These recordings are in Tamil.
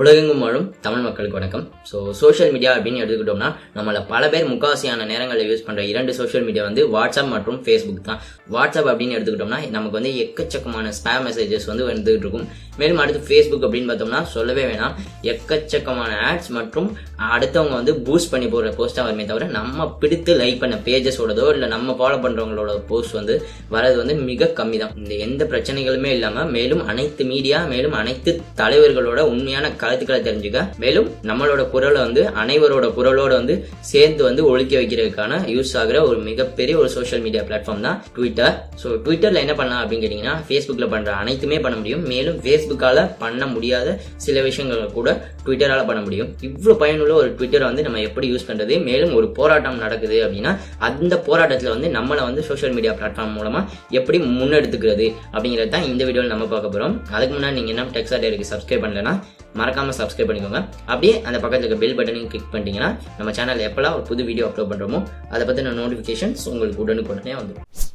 உலகெங்கும் வாழும் தமிழ் மக்களுக்கு வணக்கம். ஸோ சோஷியல் மீடியா அப்படின்னு எடுத்துக்கிட்டோம்னா நம்மள பல பேர் முக்காவாசியான நேரங்களில் யூஸ் பண்ணுற இரண்டு சோஷியல் மீடியா வந்து வாட்ஸ்அப் மற்றும் ஃபேஸ்புக் தான். வாட்ஸ்அப் அப்படின்னு எடுத்துக்கிட்டோம்னா நமக்கு வந்து எக்கச்சக்கமான ஸ்பேம் மெசேஜஸ் வந்து வந்துகிட்டு இருக்கும். மேலும் அடுத்து ஃபேஸ்புக் அப்படின்னு பார்த்தோம்னா சொல்லவே வேணாம். எக்கச்சக்கமான ஆட்ஸ் மற்றும் அடுத்தவங்க வந்து பூஸ்ட் பண்ணி போடுற போஸ்ட்டாக வருமே தவிர நம்ம பிடித்து லைக் பண்ண பேஜஸோடதோ இல்லை நம்ம ஃபாலோ பண்ணுறவங்களோட போஸ்ட் வந்து வரது வந்து மிக கம்மி தான் இந்த எந்த பிரச்சனைகளுமே இல்லாமல் மேலும் அனைத்து மீடியா மேலும் அனைத்து தலைவர்களோட உண்மையான கருத்துக்களை தெரிஞ்சுக்க மேலும் நம்மளோட குரலை வந்து அனைவரோட குரலோட வந்து சேர்ந்து வந்து ஒழிக்க வைக்கிறதுக்கான யூஸ் ஆகிற ஒரு மிகப்பெரிய ஒரு சோஷியல் மீடியா பிளாட்ஃபார்ம் தான் ட்விட்டர் ஸோ ட்விட்டரில் என்ன பண்ணலாம் அப்படின்னு கேட்டிங்கன்னா ஃபேஸ்புக்கில் பண்ணுற அனைத்துமே பண்ண முடியும். மேலும் ஃபேஸ்புக்கால் பண்ண முடியாத சில விஷயங்களை கூட ட்விட்டரால் பண்ண முடியும். இவ்வளோ பயனுள்ள ஒரு ட்விட்டரை வந்து நம்ம எப்படி யூஸ் பண்ணுறது மேலும் ஒரு போராட்டம் நடக்குது அப்படின்னா அந்த போராட்டத்தில் வந்து நம்மளை வந்து சோஷியல் மீடியா பிளாட்ஃபார்ம் மூலமாக எப்படி முன்னெடுத்துக்கிறது அப்படிங்கிறது தான் இந்த வீடியோவில் நம்ம பார்க்க போகிறோம் அதுக்கு முன்னாடி நீங்கள் என்ன டெக்ஸ்டா டேருக்கு சப்ஸ்கிரைப் பண்ணலன்னா மறக்காமல் சப்ஸ்கிரைப் பண்ணிக்கோங்க. அப்படியே அந்த பக்கத்தில் இருக்க பெல் பட்டனையும் கிளிக் பண்ணிட்டீங்கன்னா நம்ம சேனலில் எப்போல்லாம் ஒரு புது வீடியோ அப்லோட் பண்ணுறோமோ அதை பற்றின நோட்டிஃபிகேஷன்ஸ் உங்களுக்கு உடனுக்குடனே வந்துடும்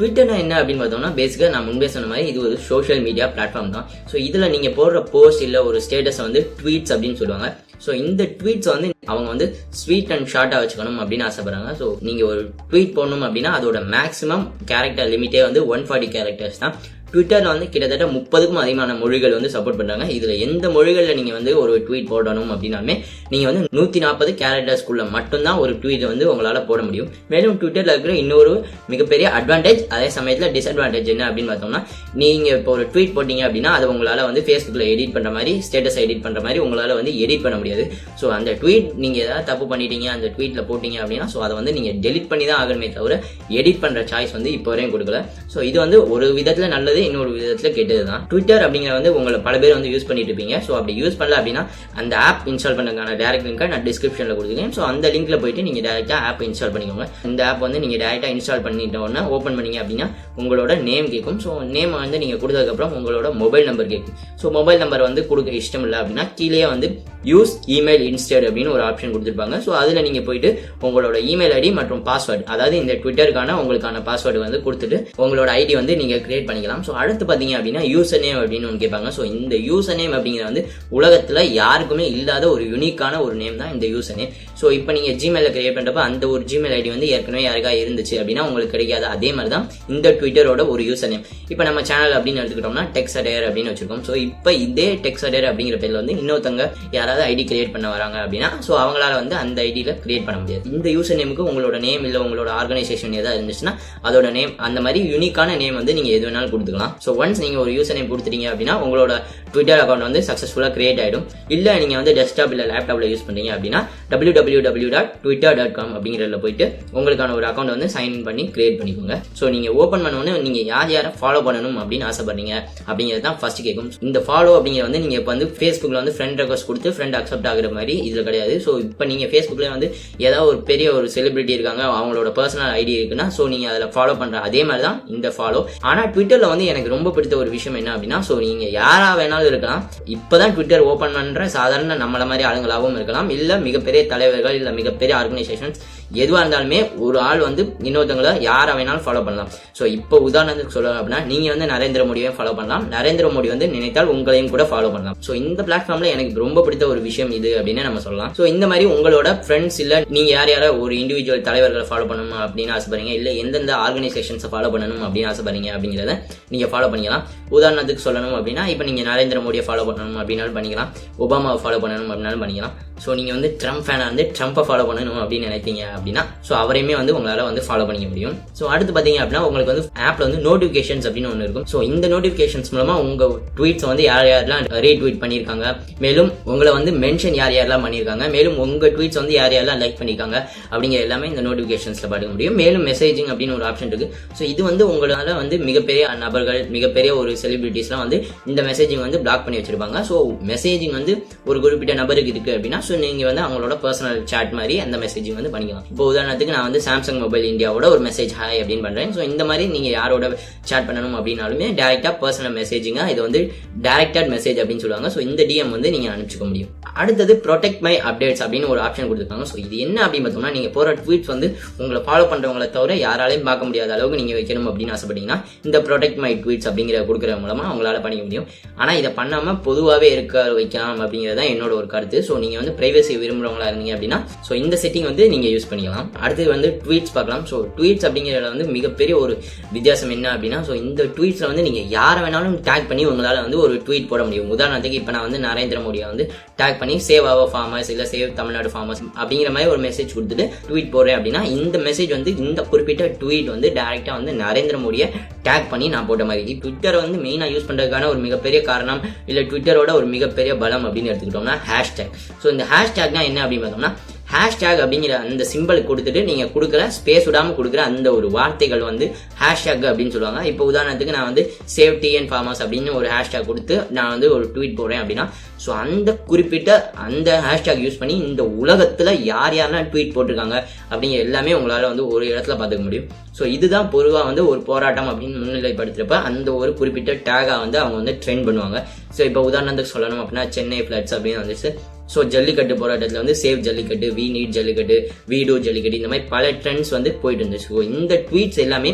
ட்விட்டர்னா என்ன அப்படின்னு பார்த்தோம்னா பேசிக்காக நான் முன்பே சொன்ன மாதிரி இது ஒரு சோஷியல் மீடியா பிளாட்ஃபார்ம் தான். ஸோ இதில் நீங்கள் போடுற போஸ்ட் இல்லை ஒரு ஸ்டேட்டஸை வந்து ட்வீட்ஸ் அப்படின்னு சொல்லுவாங்க. ஸோ இந்த ட்வீட்ஸ் வந்து அவங்க வந்து ஸ்வீட் அண்ட் ஷார்ட்டாக வச்சுக்கணும் அப்படின்னு ஆசைப்படுறாங்க. ஸோ நீங்கள் ஒரு ட்வீட் போடணும் அப்படின்னா அதோட மேக்ஸிமம் கேரக்டர் லிமிட்டே வந்து ஒன் ஃபார்ட்டி கேரக்டர்ஸ் தான். ட்விட்டரில் வந்து கிட்டத்தட்ட முப்பதுக்கும் அதிகமான மொழிகள் வந்து சப்போர்ட் பண்ணுறாங்க இதில் எந்த மொழிகளில் நீங்கள் வந்து ஒரு ட்வீட் போடணும் அப்படின்னாலுமே நீங்கள் வந்து நூற்றி நாற்பது கேரக்டர்ஸ்குள்ளே மட்டும்தான் ஒரு ட்வீட் வந்து உங்களால் போட முடியும். மேலும் ட்விட்டரில் இருக்கிற இன்னொரு மிகப்பெரிய அட்வான்டேஜ் அதே சமயத்தில் டிஸ்அட்வான்டேஜ் என்ன அப்படின்னு பார்த்தோம்னா நீங்கள் இப்போ ஒரு ட்வீட் போட்டிங்க அப்படின்னா அது உங்களால் வந்து ஃபேஸ்புக்கில் எடிட் பண்ணுற மாதிரி ஸ்டேட்டஸ் எடிட் பண்ணுற மாதிரி உங்களால் வந்து எடிட் பண்ண முடியாது. ஸோ அந்த ட்வீட் நீங்கள் ஏதாவது தப்பு பண்ணிட்டீங்க அந்த ட்வீட்டில் போட்டிங்க அப்படின்னா ஸோ அதை வந்து நீங்கள் டெலிட் பண்ணி தான் ஆகணுமே தவிர எடிட் பண்ணுற சாய்ஸ் வந்து இப்போ வரையும் கொடுக்கல. ஸோ இது வந்து ஒரு விதத்தில் நல்லது இன்னொரு விதத்தில் கெட்டது தான் ட்விட்டர் அப்படிங்கிற வந்து உங்களை பல பேர் வந்து யூஸ் பண்ணிட்டு இருப்பீங்க. ஸோ அப்படி யூஸ் பண்ணல அப்படின்னா அந்த ஆப் இன்ஸ்டால் பண்ணுறதுக்கான டேரக்ட் லிங்க்கை நான் டிஸ்கிரிப்ஷனில் கொடுத்துருக்கேன் ஸோ அந்த லிங்க்கில் போயிட்டு நீங்கள் டேரெக்டாக ஆப் இன்ஸ்டால் பண்ணிக்கோங்க. இந்த ஆப் வந்து நீங்கள் டேரெக்டாக இன்ஸ்டால் பண்ணிட்ட உடனே ஓப்பன் பண்ணீங்க அப்படின்னா உங்களோட நேம் கேட்கும். ஸோ நேம் வந்து நீங்கள் கொடுத்ததுக்கப்புறம் உங்களோட மொபைல் நம்பர் கேட்கும். ஸோ மொபைல் நம்பர் வந்து கொடுக்க இஷ்டம் இல்லை அப்படின்னா கீழே வந்து யூஸ் இமெயில் இன்ஸ்டட் அப்படின்னு ஒரு ஆப்ஷன் கொடுத்துருப்பாங்க. ஸோ அதில் நீங்கள் போயிட்டு உங்களோட இமெயில் ஐடி மற்றும் பாஸ்வேர்டு அதாவது இந்த ட்விட்டருக்கான உங்களுக்கான பாஸ்வேர்டு வந்து கொடுத்துட்டு உங்களோட ஐடி வந்து நீங்கள் கிரியேட் பண்ணிக்கலாம். ஸோ அடுத்து பார்த்தீங்க அப்படின்னா யூசர் நேம் அப்படின்னு ஒன்று கேட்பாங்க. ஸோ இந்த யூசர் நேம் அப்படிங்கிற வந்து உலகத்தில் யாருக்குமே இல்லாத ஒரு யூனிக்கான ஒரு நேம் தான் இந்த யூசர் நேம் ஸோ இப்போ நீங்கள் ஜிமெயிலில் கிரியேட் பண்ணுறப்ப அந்த ஒரு ஜிமெயில் ஐடி வந்து ஏற்கனவே யாருக்கா இருந்துச்சு அப்படின்னா உங்களுக்கு கிடைக்காது. அதே மாதிரி தான் இந்த ட்விட்டரோட ஒரு யூசர் நேம் இப்போ நம்ம சேனல் அப்படின்னு எடுத்துக்கிட்டோம்னா டெக்ஸ் அடையர் அப்படின்னு வச்சிருக்கோம். ஸோ இப்போ இதே டெக்ஸ் அடையர் அப்படிங்கிற பேரில் வந்து இன்னொருத்தவங்க யாராவது ஐடி கிரியேட் பண்ண வராங்க அப்படின்னா ஸோ அவங்களால வந்து அந்த ஐடியில் கிரியேட் பண்ண முடியாது. இந்த யூசர் நேமுக்கு உங்களோட நேம் இல்லை உங்களோட ஆர்கனைசேஷன் ஏதாவது இருந்துச்சுன்னா அதோட நேம் அந்த மாதிரி யூனிக்கான நேம் வந்து நீங்கள் எது வேணாலும் கொடுத்துக்கலாம். ஸோ ஒன்ஸ் நீங்கள் ஒரு யூசர் நேம் கொடுத்துட்டீங்க அப்படின்னா உங்களோட ட்விட்டர் அக்கௌண்ட் வந்து சக்ஸஸ்ஃபுல்லாக கிரியேட் ஆகிடும் இல்லை நீங்கள் வந்து டெஸ்க்டாப் இல்லை லேப்டாப்பில் யூஸ் பண்ணுறீங்க அப்படின்னா W W W dot Twitter dot com அப்படிங்கிறதுல போயிட்டு உங்களுக்கான ஒரு அக்கௌண்ட் வந்து சைன் இன் பண்ணி கிரியேட் பண்ணிக்கோங்க. ஸோ நீங்கள் ஓப்பன் பண்ணோன்னே நீங்கள் யார் யாரை ஃபாலோ பண்ணணும் அப்படின்னு ஆசைப்படுறீங்க அப்படிங்கிறது தான் ஃபர்ஸ்ட் கேட்கும் இந்த ஃபாலோ அப்படிங்கிறது வந்து நீங்கள் இப்போ வந்து ஃபேஸ்புக்கில் வந்து ஃப்ரெண்ட் ரெக்வஸ்ட் கொடுத்து ஃப்ரெண்ட் அக்செப்ட் ஆகிற மாதிரி இதில் கிடையாது. ஸோ இப்போ நீங்கள் ஃபேஸ்புக்கில் வந்து ஏதாவது ஒரு பெரிய ஒரு செலிபிரிட்டி இருக்காங்க அவங்களோட பர்சனல் ஐடி இருக்குன்னா ஸோ நீங்கள் அதில் ஃபாலோ பண்ணுற அதே மாதிரி தான் இந்த ஃபாலோ ஆனால் ட்விட்டரில் வந்து எனக்கு ரொம்ப பிடித்த ஒரு விஷயம் என்ன அப்படின்னா ஸோ நீங்கள் யாராக வேணாலும் இருக்கலாம். இப்போ தான் ட்விட்டர் ஓப்பன் பண்ணுற சாதாரண நம்மள மாதிரி ஆளுங்களாகவும் இருக்கலாம். இல்லை மிகப்பெரிய தலைவர்கள் இல்லை மிகப்பெரிய ஆர்கனைசேஷன்ஸ் எதுவாக இருந்தாலுமே ஒரு ஆள் வந்து இன்னொருத்தவங்களை யாரை வேணாலும் ஃபாலோ பண்ணலாம். ஸோ இப்போ உதாரணத்துக்கு சொல்லணும் அப்படின்னா நீங்கள் வந்து நரேந்திர மோடியை ஃபாலோ பண்ணலாம். நரேந்திர மோடி வந்து நினைத்தால் உங்களையும் கூட ஃபாலோ பண்ணலாம். ஸோ இந்த பிளாட்ஃபார்மில் எனக்கு ரொம்ப பிடித்த ஒரு விஷயம் இது அப்படின்னு நம்ம சொல்லலாம். ஸோ இந்த மாதிரி உங்களோட ஃப்ரெண்ட்ஸ் இல்லை நீங்கள் யார் யாரை ஒரு இண்டிவிஜுவல் தலைவர்களை ஃபாலோ பண்ணணும் அப்படின்னு ஆசைப்படுறீங்க? இல்லை எந்தெந்த ஆர்கனைசேஷன்ஸை ஃபாலோ பண்ணணும் அப்படின்னு ஆசைப்படுறீங்க அப்படிங்கிறத நீங்கள் ஃபாலோ பண்ணிக்கலாம். உதாரணத்துக்கு சொல்லணும் அப்படின்னா இப்போ நீங்கள் நரேந்திர மோடியை ஃபாலோ பண்ணணும் அப்படின்னாலும் பண்ணிக்கலாம். ஒபாமாவை ஃபாலோ பண்ணணும் அப்படின்னாலும் பண்ணிக்கலாம். ஸோ நீங்கள் வந்து ட்ரம்ப் ஃபேனாக வந்து ட்ரம்ப்பை ஃபாலோ பண்ணணும் அப்படின்னு நினைத்தீங்க அப்படின்னா ஸோ அவரையுமே வந்து உங்களால் வந்து ஃபாலோ பண்ணிக்க முடியும். ஸோ அடுத்து பார்த்தீங்க அப்படின்னா உங்களுக்கு வந்து ஆப்பில் வந்து நோட்டிஃபிகேஷன்ஸ் அப்படின்னு ஒன்று இருக்கும். ஸோ இந்த நோட்டிஃபிகேஷன்ஸ் மூலமாக உங்கள் ட்வீட்ஸ் வந்து யார் யாரெல்லாம் ரீட்வீட் பண்ணியிருக்காங்க மேலும் உங்களை வந்து மென்ஷன் யார் யாரெல்லாம் பண்ணியிருக்காங்க மேலும் உங்கள் ட்வீட்ஸ் வந்து யார் யாரெல்லாம் லைக் பண்ணியிருக்காங்க அப்படிங்கிற எல்லாமே இந்த நோட்டிஃபிகேஷன்ஸில் பார்க்க முடியும். மேலும் மெசேஜிங் அப்படின்னு ஒரு ஆப்ஷன் இருக்குது ஸோ இது வந்து உங்களால் வந்து மிகப்பெரிய நபர்கள் மிகப்பெரிய ஒரு செலிபிரிட்டிஸ்லாம் வந்து இந்த மெசேஜிங் வந்து பிளாக் பண்ணி வச்சிருப்பாங்க. ஸோ மெசேஜிங் வந்து ஒரு குறிப்பிட்ட நபருக்கு இருக்குது அப்படின்னா ஸோ நீங்கள் வந்து அவங்களோட பர்சனல் சேட் மாதிரி அந்த மெசேஜிங் வந்து பண்ணிக்கலாம். இப்போ உதாரணத்துக்கு நான் வந்து சாம்சங் மொபைல் இந்தியாவோட ஒரு மெசேஜ் ஹாய் அப்படின்னு பண்ணுறேன் ஸோ இந்த மாதிரி நீங்கள் யாரோட சேட் பண்ணணும் அப்படின்னாலுமே டேரெக்டாக பர்சனல் மெசேஜிங்காக இது வந்து டேரக்டட் மெசேஜ் அப்படின்னு சொல்லுவாங்க. ஸோ இந்த டிஎம் வந்து நீங்கள் அனுப்பிச்சிக்க முடியும். அடுத்தது ப்ரொடெக்ட் மை அப்டேட்ஸ் அப்படின்னு ஒரு ஆப்ஷன் கொடுத்துருக்காங்க. ஸோ இது என்ன அப்படின்னு பார்த்தோம்னா நீங்கள் போகிற ட்வீட்ஸ் வந்து உங்களை ஃபாலோ பண்ணுறவங்கள தவிர யாராலையும் பார்க்க முடியாத அளவுக்கு நீங்கள் வைக்கணும் அப்படின்னு ஆசைப்பட்டீங்கன்னா இந்த ப்ரொடெக்ட் மை ட்வீட்ஸ் அப்படிங்கிற கொடுக்குற மூலமாக அவங்களால பண்ணிக்க முடியும். ஆனால் இதை பண்ணாமல் பொதுவாகவே இருக்க வைக்கலாம் அப்படிங்கிறது தான் என்னோட ஒரு கருத்து. ஸோ நீங்கள் வந்து ப்ரைவசி விரும்புகிறவங்களா இருந்தீங்க அப்படின்னா ஸோ இந்த செட்டிங் வந்து நீங்கள் யூஸ் பண்ணிக்கலாம். அடுத்தது வந்து ட்வீட்ஸ் பார்க்கலாம். ஸோ ட்வீட்ஸ் அப்படிங்கிறத வந்து மிகப்பெரிய ஒரு வித்தியாசம் என்ன அப்படின்னா ஸோ இந்த ட்வீட்ஸில் வந்து நீங்கள் யாரை வேணாலும் டேக் பண்ணி உங்களால் வந்து ஒரு ட்வீட் போட முடியும். உதாரணத்துக்கு இப்போ நான் வந்து நரேந்திர மோடியை வந்து டேக் பண்ணி சேவ் ஆவ ஃபார்மர்ஸ் இல்லை சேவ் தமிழ்நாடு ஃபார்மர்ஸ் அப்படிங்கிற மாதிரி ஒரு மெசேஜ் கொடுத்துட்டு ட்வீட் போடுறேன் அப்படின்னா இந்த மெசேஜ் வந்து இந்த குறிப்பிட்ட ட்வீட் வந்து டேரெக்டாக வந்து நரேந்திர மோடியை டேக் பண்ணி நான் போட்ட மாதிரி. ட்விட்டரை வந்து மெயினாக யூஸ் பண்ணுறதுக்கான ஒரு மிகப்பெரிய காரணம் இல்லை ட்விட்டரோட ஒரு மிகப்பெரிய பலம் அப்படின்னு எடுத்துக்கிட்டோம்னா ஹேஷ்டேக் ஸோ இந்த ஹேஷ்டேக்னா என்ன அப்படின்னு பார்த்தோம்னா ஹேஷ்டேக் அப்படிங்கிற அந்த சிம்பிள் கொடுத்துட்டு நீங்கள் கொடுக்குற ஸ்பேஸ் விடாமல் கொடுக்குற அந்த ஒரு வார்த்தைகள் வந்து ஹேஷ்டேக் அப்படின்னு சொல்லுவாங்க. இப்போ உதாரணத்துக்கு நான் வந்து சேஃப்டி அண்ட் ஃபார்மர்ஸ் அப்படின்னு ஒரு ஹேஷ்டேக் கொடுத்து நான் வந்து ஒரு ட்வீட் போடுறேன் அப்படின்னா ஸோ அந்த குறிப்பிட்ட அந்த ஹேஷ்டேக் யூஸ் பண்ணி இந்த உலகத்தில் யார் யாரெல்லாம் ட்வீட் போட்டிருக்காங்க அப்படிங்கிற எல்லாமே உங்களால் வந்து ஒரு இடத்துல பார்த்துக்க முடியும். ஸோ இதுதான் பொதுவாக வந்து ஒரு போராட்டம் அப்படின்னு முன்னிலைப்படுத்துகிறப்ப அந்த ஒரு குறிப்பிட்ட டேகாக வந்து அவங்க வந்து ட்ரெயின் பண்ணுவாங்க. ஸோ இப்போ உதாரணத்துக்கு சொல்லணும் அப்படின்னா சென்னை ஃப்ளட்ஸ் அப்படின்னு வந்துச்சு. ஸோ ஜல்லிக்கட்டு போராட்டத்தில் வந்து save jallikattu we need jallikattu வீடோ ஜல்லிக்கட்டு இந்த மாதிரி பல ட்ரெண்ட்ஸ் வந்து போயிட்டு இருந்துச்சு. ஸோ இந்த ட்வீட்ஸ் எல்லாமே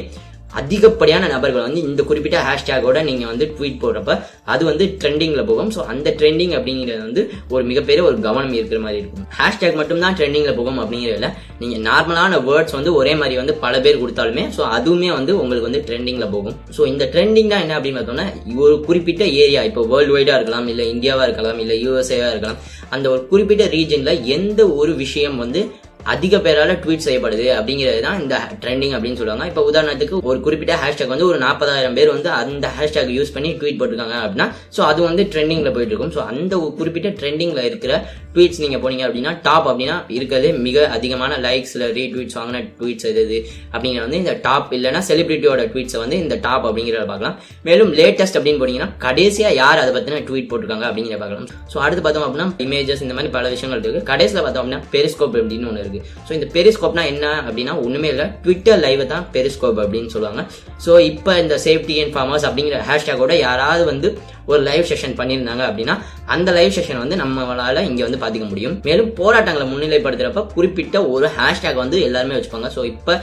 அதிகப்படியான நபர்கள் வந்து இந்த குறிப்பிட்ட ஹேஷ்டேகோட நீங்கள் வந்து ட்வீட் போடுறப்ப அது வந்து ட்ரெண்டிங்கில் போகும். ஸோ அந்த ட்ரெண்டிங் அப்படிங்கிறது வந்து ஒரு மிகப்பெரிய ஒரு கவனம் இருக்கிற மாதிரி இருக்கும். ஹேஷ்டேக் மட்டும் தான் ட்ரெண்டிங்கில் போகும் அப்படிங்கிறதுல நீங்கள் நார்மலான வேர்ட்ஸ் வந்து ஒரே மாதிரி வந்து பல பேர் கொடுத்தாலுமே ஸோ அதுவுமே வந்து உங்களுக்கு வந்து ட்ரெண்டிங்கில் போகும். ஸோ இந்த ட்ரெண்டிங் தான் என்ன அப்படின்னு பார்த்தோம்னா ஒரு குறிப்பிட்ட ஏரியா இப்போ வேர்ல்டு வைடாக இருக்கலாம் இல்லை இந்தியாவாக இருக்கலாம் இல்லை யூஎஸ்ஏவாக இருக்கலாம் அந்த ஒரு குறிப்பிட்ட ரீஜனில் எந்த ஒரு விஷயம் வந்து அதிக பேரால ட்வீட் செய்யப்படுது அப்படிங்கிறது தான் இந்த ட்ரெண்டிங் அப்படின்னு சொல்லுவாங்க. இப்போ உதாரணத்துக்கு ஒரு குறிப்பிட்ட ஹேஷ்டேக் வந்து ஒரு நாற்பதாயிரம் பேர் வந்து அந்த ஹேஷ்டேக் யூஸ் பண்ணி ட்வீட் போட்டிருக்காங்க அப்படின்னா ஸோ அது வந்து ட்ரெண்டிங்கில் போயிட்டு இருக்கும். ஸோ அந்த குறிப்பிட்ட ட்ரெண்டிங்கில் இருக்கிற ட்வீட்ஸ் நீங்கள் போனீங்க அப்படின்னா டாப் அப்படின்னா இருக்கிறது மிக அதிகமான லைக்ஸில் ரீட்வீட்ஸ் வாங்கின ட்வீட்ஸ் எது அப்படிங்கிற வந்து இந்த டாப் இல்லைன்னா செலிபிரிட்டியோட ட்வீட்ஸை வந்து இந்த டாப் அப்படிங்கிறத பார்க்கலாம். மேலும் லேட்டஸ்ட் அப்படின்னு போனீங்கன்னா கடைசியாக யார் அதை பற்றின ட்வீட் போட்டிருக்காங்க அப்படிங்கிறத பார்க்கலாம். ஸோ அடுத்து பார்த்தோம் அப்படின்னா இமேஜஸ் இந்த மாதிரி பல விஷயங்கள் இருக்குது கடைசியில் பார்த்தோம் அப்படின்னா பெரிஸ்கோப் அப்படின்னு ஒன்று இருக்குது ஸோ இந்த பெரிஸ்கோப்னா என்ன அப்படின்னா ஒன்றுமே இல்லை. ட்விட்டர் லைவை தான் பெரிஸ்கோப் அப்படின்னு சொல்லுவாங்க. ஸோ இப்போ இந்த சேஃப்டி அண்ட் ஃபார்மர்ஸ் அப்படிங்கிற ஹேஷ்டேக்கோட யாராவது வந்து ஒரு லைவ் செஷன் பண்ணியிருந்தாங்க அப்படின்னா அந்த லைவ் செஷன் வந்து நம்மளால் இங்கே வந்து பாதிக்க முடியும். மேலும் போராட்டங்களை முன்னிலைப்படுத்துறப்ப குறிப்பிட்ட ஒரு ஹேஷ்டேக் வந்து எல்லாருமே வச்சுப்பாங்க. ஸோ இப்போ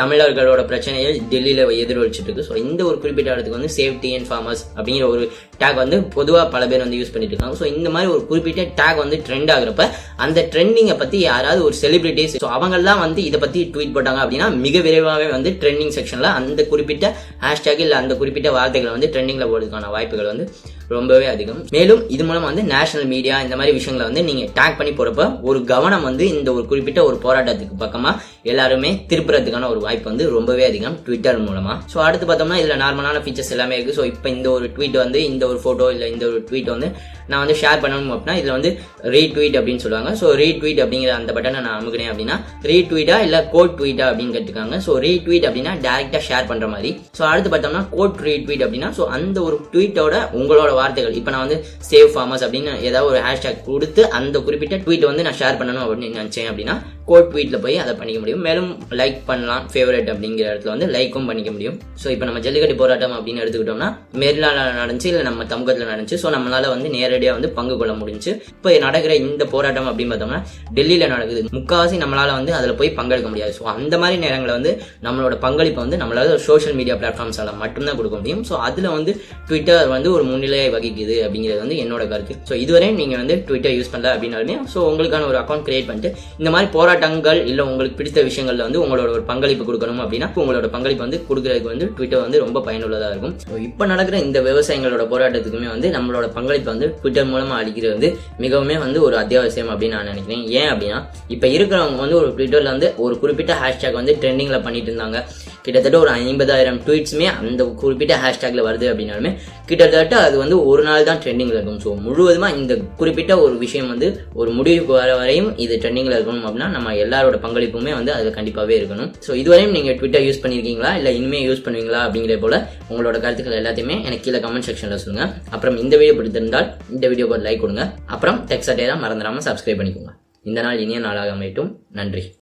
தமிழர்களோட பிரச்சனைகள் டெல்லியில் எதிரொலிச்சிட்டு இருக்கு. ஸோ இந்த ஒரு குறிப்பிட்ட இடத்துக்கு வந்து சேஃப்டி அண்ட் ஃபார்மர்ஸ் அப்படிங்கிற ஒரு டேக் வந்து பொதுவாக பல பேர் வந்து யூஸ் பண்ணிட்டு இருக்காங்க. ஸோ இந்த மாதிரி ஒரு குறிப்பிட்ட டேக் வந்து ட்ரெண்ட் ஆகுறப்ப அந்த ட்ரெண்டிங்கை பற்றி யாராவது ஒரு செலிபிரிட்டிஸ் ஸோ அவங்கெல்லாம் வந்து இதை பற்றி ட்வீட் போட்டாங்க அப்படின்னா மிக விரைவாகவே வந்து ட்ரெண்டிங் செக்ஷனில் அந்த குறிப்பிட்ட ஹேஷ்டேக் இல்லை அந்த குறிப்பிட்ட வார்த்தைகளை வந்து ட்ரெண்டிங்கில் போடுறதுக்கான வாய்ப்புகள் வந்து ரொம்பவே அதிகம். மேலும் இது மூலமா வந்து நேஷனல் மீடியா இந்த மாதிரி விஷயங்களை வந்து நீங்க டேக் பண்ணி போறப்ப ஒரு கவனம் வந்து இந்த ஒரு குறிப்பிட்ட ஒரு போராட்டத்துக்கு பக்கமா எல்லாருமே திருப்புறதுக்கான ஒரு வாய்ப்பு வந்து ரொம்பவே அதிகம் ட்விட்டர் மூலமா. ஸோ அடுத்து பார்த்தோம்னா இதுல நார்மலான ஃபீச்சர்ஸ் எல்லாமே இருக்கு. ஸோ இப்போ இந்த ஒரு ட்வீட் வந்து இந்த ஒரு ஃபோட்டோ இல்லை இந்த ஒரு ட்வீட் வந்து நான் வந்து ஷேர் பண்ணணும் அப்படின்னா இதில் வந்து ரீட்வீட் அப்படின்னு சொல்லுவாங்க. ஸோ ரீட்வீட் அப்படிங்கிற அந்த பட்டனை நான் அமுக்கினேன் அப்படின்னா ரீட்வீட்டா இல்லை கோட் ட்வீட்டா அப்படின்னு கேட்டுருக்காங்க ஸோ ரீட்வீட் அப்படின்னா டேரெக்டாக ஷேர் பண்ணுற மாதிரி. ஸோ அடுத்து பார்த்தோம்னா கோட் ரீட்வீட் அப்படின்னா ஸோ அந்த ஒரு ட்வீட்டோட உங்களோட வார்த்தைகள். இப்போ நான் வந்து சேவ் ஃபார்மர்ஸ் அப்படின்னு ஏதாவது ஒரு ஹேஷ்டேக் கொடுத்து அந்த குறிப்பிட்ட ட்வீட் வந்து நான் ஷேர் பண்ணணும் அப்படின்னு நினச்சேன் அப்படின்னா கோட் ட்வீட்டில் போய் அதை பண்ணிக்க முடியும். மேலும் லைக் பண்ணலாம். ஃபேவரட் அப்படிங்கிற இடத்துல வந்து லைக்கும் பண்ணிக்க முடியும். ஸோ இப்போ நம்ம ஜல்லிக்கட்டு போராட்டம் அப்படின்னு எடுத்துக்கிட்டோம்னா மேலால நடந்துச்சு இல்லை நம்ம தமிழகத்தில் நடந்துச்சு. ஸோ நம்மளால வந்து நேரடியாக வந்து பங்கு கொள்ள முடிஞ்சு இப்போ நடக்கிற இந்த போராட்டம் அப்படின்னு பார்த்தோம்னா டெல்லியில் நடக்குது. முக்காவாசி நம்மளால வந்து அதில் போய் பங்கெடுக்க முடியாது. ஸோ அந்த மாதிரி நேரங்களில் வந்து நம்மளோட பங்களிப்பை வந்து நம்மளால சோஷியல் மீடியா பிளாட்ஃபார்ம்ஸால் மட்டும்தான் கொடுக்க முடியும். ஸோ அதில் வந்து ட்விட்டர் வந்து ஒரு முன்னிலையை வகிக்குது அப்படிங்கிறது வந்து என்னோட கருத்து. ஸோ இதுவரை நீங்கள் வந்து ட்விட்டர் யூஸ் பண்ணல அப்படின்னாலுமே ஸோ உங்களுக்கான ஒரு அக்கௌண்ட் கிரியேட் பண்ணிட்டு இந்த மாதிரி போராட்டம் போராட்டங்கள் இல்லை உங்களுக்கு பிடித்த விஷயங்கள்ல வந்து உங்களோட ஒரு பங்களிப்பு கொடுக்கணும் அப்படின்னா உங்களோட பங்களிப்பு வந்து கொடுக்கறதுக்கு வந்து ட்விட்டர் வந்து ரொம்ப பயனுள்ளதாக இருக்கும். ஸோ இப்போ நடக்கிற இந்த விவசாயிகளோட போராட்டத்துக்குமே வந்து நம்மளோட பங்களிப்பு வந்து ட்விட்டர் மூலமாக அளிக்கிறது வந்து மிகவுமே வந்து ஒரு அத்தியாவசியம் அப்படின்னு நான் நினைக்கிறேன். ஏன் அப்படின்னா இப்போ இருக்கிறவங்க வந்து ஒரு ட்விட்டரில் வந்து ஒரு குறிப்பிட்ட ஹேஷ்டேக் வந்து ட்ரெண்டிங்கில் பண்ணிட்டு இருந்தாங்க. கிட்டத்தட்ட ஒரு ஐம்பதாயிரம் ட்வீட்ஸுமே அந்த குறிப்பிட்ட ஹேஷ்டேக்கில் வருது அப்படின்னாலுமே கிட்டத்தட்ட அது வந்து ஒரு நாள் தான் ட்ரெண்டிங்கில் இருக்கும். ஸோ முழுவதுமாக இந்த குறிப்பிட்ட ஒரு விஷயம் வந்து ஒரு முடிவுக்கு வர வரையும் இது ட்ரெண்டிங்கில் இருக்கணும் அப்படின்னா நம்ம எல்லாரோட பங்களிப்புமே வந்து அது கண்டிப்பாகவே இருக்கணும். ஸோ இதுவரையும் நீங்கள் ட்விட்டர் யூஸ் பண்ணியிருக்கீங்களா இல்லை இனிமேல் யூஸ் பண்ணுவீங்களா? அப்படிங்கிற போல உங்களோட கருத்துக்கள் எல்லாத்தையுமே எனக்கு கீழே கமெண்ட் செக்ஷனில் சொல்லுங்கள் அப்புறம் இந்த வீடியோ பிடித்திருந்தால் இந்த வீடியோக்கு ஒரு லைக் கொடுங்க. அப்புறம் டெக்ஸ்ட் தான் மறந்துடாமல் சப்ஸ்கிரைப் பண்ணிக்கோங்க. இந்த நாள் இனிய நாளாக அமையட்டும். நன்றி.